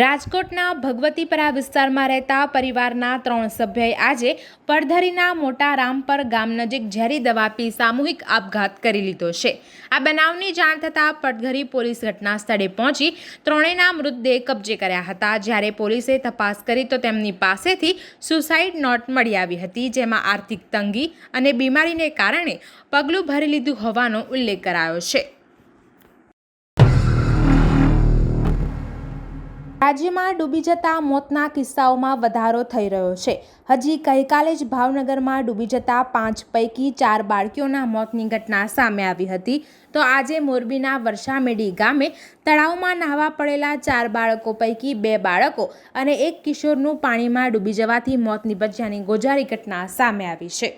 રાજકોટના ભગવતીપરા વિસ્તારમાં રહેતા પરિવારના ત્રણ સભ્યએ આજે પડધરીના મોટા રામપર ગામ નજીક ઝેરી દવા પી સામૂહિક આપઘાત કરી લીધો છે. આ બનાવની જાણ થતાં પડધરી પોલીસ ઘટના સ્થળે પહોંચી ત્રણેયના મૃતદેહ કબજે કર્યા હતા. જ્યારે પોલીસે તપાસ કરી તો તેમની પાસેથી સુસાઇડ નોટ મળી આવી હતી, જેમાં આર્થિક તંગી અને બીમારીને કારણે પગલું ભરી લીધું હોવાનો ઉલ્લેખ કરાયો છે. રાજ્યમાં ડૂબી જતા મોતના કિસ્સાઓમાં વધારો થઈ રહ્યો છે. હજી ગઈકાલે જ ભાવનગરમાં ડૂબી જતા પાંચ પૈકી ચાર બાળકીઓના મોતની ઘટના સામે આવી હતી. તો આજે મોરબીના વર્ષામેડી ગામે તળાવમાં નાહવા પડેલા ચાર બાળકો પૈકી બે બાળકો અને એક કિશોરનું પાણીમાં ડૂબી જવાથી મોત નિપજ્યાની ગોજારી ઘટના સામે આવી છે.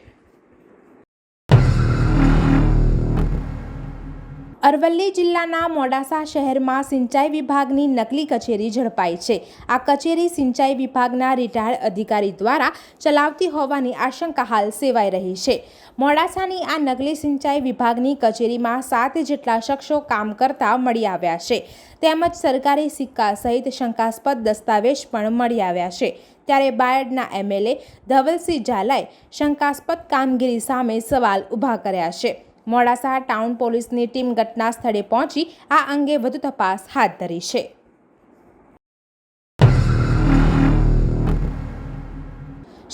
અરવલ્લી જિલ્લાના મોડાસા શહેરમાં સિંચાઈ વિભાગની નકલી કચેરી ઝડપાઈ છે. આ કચેરી સિંચાઈ વિભાગના રિટાયર્ડ અધિકારી દ્વારા ચલાવતી હોવાની આશંકા હાલ સેવાઈ રહી છે. મોડાસાની આ નકલી સિંચાઈ વિભાગની કચેરીમાં સાત જેટલા શખ્સો કામ કરતા મળી આવ્યા છે. તેમજ સરકારી સિક્કા સહિત શંકાસ્પદ દસ્તાવેજ પણ મળી આવ્યા છે. ત્યારે બાયડના એમએલએ ધવલસિંહ ઝાલાએ શંકાસ્પદ કામગીરી સામે સવાલ ઊભા કર્યા છે. મોડાસા ટાઉન પોલીસની ટીમ ઘટના સ્થળે પહોંચી આ અંગે વધુ તપાસ હાથ ધરી છે.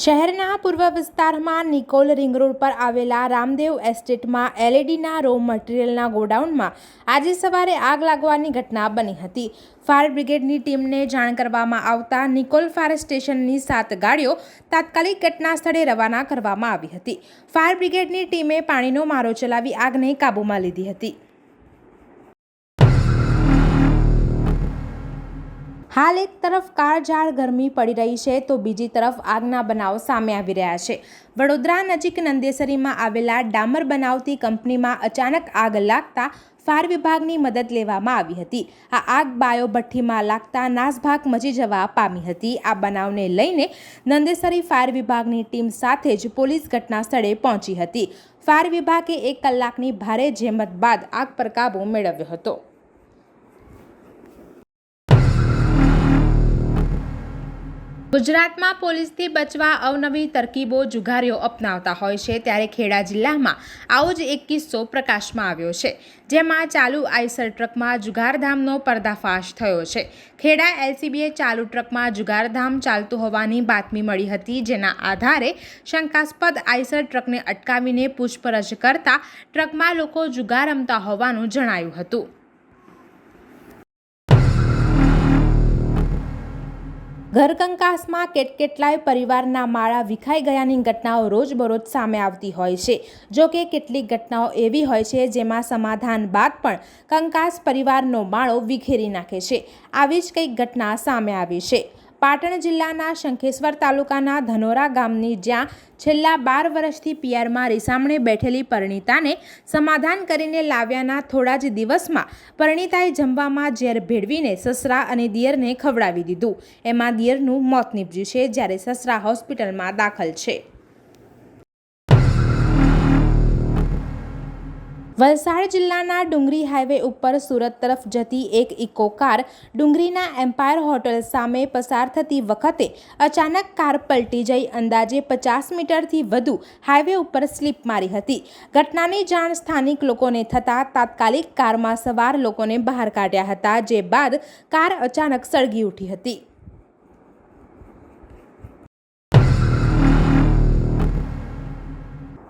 શહેરના પૂર્વ વિસ્તારમાં નિકોલ રિંગ રોડ પર આવેલા રામદેવ એસ્ટેટમાં એલઈડીના રો મટીરિયલના ગોડાઉનમાં આજે સવારે આગ લાગવાની ઘટના બની હતી. ફાયર બ્રિગેડની ટીમને જાણ કરવામાં આવતા નિકોલ ફાયર સ્ટેશનની સાત ગાડીઓ તાત્કાલિક ઘટના સ્થળે રવાના કરવામાં આવી હતી. ફાયર બ્રિગેડની ટીમે પાણીનો મારો ચલાવી આગને કાબૂમાં લીધી હતી. હાલ એક તરફ કાળઝાળ ગરમી પડી રહી છે, તો બીજી તરફ આગના બનાવ સામે આવી રહ્યા છે. વડોદરા નજીક નંદેસરીમાં આવેલા ડામર બનાવતી કંપનીમાં અચાનક આગ લાગતા ફાયર વિભાગની મદદ લેવામાં આવી હતી. આ આગ બાયો ભઠ્ઠીમાં લાગતા નાસભાગ મચી જવા પામી હતી. આ બનાવને લઈને નંદેસરી ફાયર વિભાગની ટીમ સાથે જ પોલીસ ઘટના સ્થળે પહોંચી હતી. ફાયર વિભાગે એક કલાકની ભારે જેમત બાદ આગ પર કાબૂ મેળવ્યો હતો. ગુજરાતમાં પોલીસથી બચવા અવનવી તરકીબો જુગારીઓ અપનાવતા હોય છે, ત્યારે ખેડા જિલ્લામાં આવો જ એક કિસ્સો પ્રકાશમાં આવ્યો છે, જેમાં ચાલુ આઈસર ટ્રકમાં જુગારધામનો પર્દાફાશ થયો છે. ખેડા એલસીબીએ ચાલુ ટ્રકમાં જુગારધામ ચાલતું હોવાની બાતમી મળી હતી, જેના આધારે શંકાસ્પદ આઈસર ટ્રકને અટકાવીને પૂછપરછ કરતા ટ્રકમાં લોકો જુગાર રમતા હોવાનું જણાયું હતું. ઘરકંકાસમાં કેટકેટલાય પરિવારના માળા વિખાઈ ગયાની ઘટનાઓ રોજબરોજ સામે આવતી હોય છે. જો કે કેટલીક ઘટનાઓ એવી હોય છે જેમાં સમાધાન બાદ પણ કંકાસ પરિવારનો માળો વિખેરી નાખે છે. આવી જ કંઈક ઘટના સામે આવી છે. પાટણ જિલ્લાના શંખેશ્વર તાલુકાના ધનોરા ગામની જ્યાં છેલ્લા બાર વર્ષથી પિયરમાં રીસામણે બેઠેલી પરિણીતાને સમાધાન કરીને લાવ્યાના થોડા જ દિવસમાં પરણિતાએ જમવામાં ઝેર ભેળવીને સસરા અને દિયરને ખવડાવી દીધું. એમાં દિયરનું મોત નીપજ્યું છે, જ્યારે સસરા હોસ્પિટલમાં દાખલ છે. વલસાડ જિલ્લાના ડુંગરી હાઈવે ઉપર સુરત તરફ જતી એક ઇકો કાર ડુંગરીના એમ્પાયર હોટલ સામે પસાર થતી વખતે અચાનક કાર પલટી જઈ અંદાજે પચાસ મીટરથી વધુ હાઈવે ઉપર સ્લીપ મારી હતી. ઘટનાની જાણ સ્થાનિક લોકોને થતાં તાત્કાલિક કારમાં સવાર લોકોને બહાર કાઢ્યા હતા, જે બાદ કાર અચાનક સળગી ઉઠી હતી.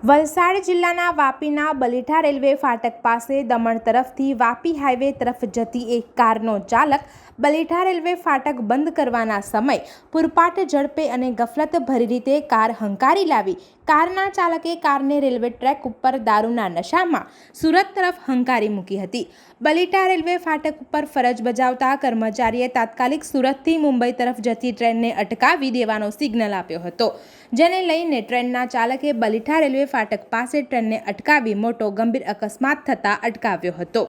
વલસાડ જિલ્લાના વાપીના બલીઠા રેલવે ફાટક પાસે દમણ તરફથી વાપી હાઈવે તરફ જતી એક કારનો ચાલક બલીઠા રેલવે ફાટક બંધ કરવાના સમય પૂરપાટ ઝડપે અને ગફલત ભરી રીતે કાર હંકારી લાવી કારના ચાલકે કારને રેલવે ટ્રેક ઉપર દારૂના નશામાં સુરત તરફ હંકારી મૂકી હતી. બલીટા રેલવે ફાટક ઉપર ફરજ બજાવતા કર્મચારીએ તાત્કાલિક સુરતથી મુંબઈ તરફ જતી ટ્રેનને અટકાવી દેવાનો સિગ્નલ આપ્યો હતો, જેને લઈને ટ્રેનના ચાલકે બલીઠા રેલવે ફાટક પાસે ટ્રેનને અટકાવી મોટો ગંભીર અકસ્માત થતાં અટકાવ્યો હતો.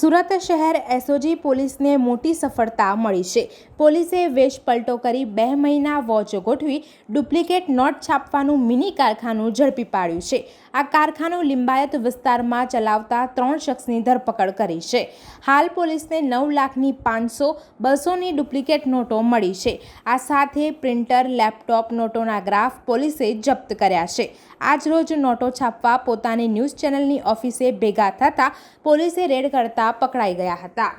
સુરત શહેર એસઓજી પોલીસને મોટી સફળતા મળી છે. પોલીસે વેશપલટો કરી બે મહિના વોચ ગોઠવી ડુપ્લિકેટ નોટ છાપવાનું મિની કારખાનું ઝડપી પાડ્યું છે. આ કારખાનું લિંબાયત વિસ્તારમાં ચલાવતા ત્રણ શખ્સની ધરપકડ કરી છે. હાલ પોલીસને નવ લાખની પાંચસો બસોની ડુપ્લિકેટ નોટો મળી છે. આ સાથે પ્રિન્ટર, લેપટોપ નોટોના ગ્રાફ પોલીસે જપ્ત કર્યા છે. આજ રોજ નોટો છાપવા પોતાની ન્યૂઝ ચેનલની ઓફિસે ભેગા થતાં પોલીસે રેડ કરતા પકડાઈ ગયા હતા.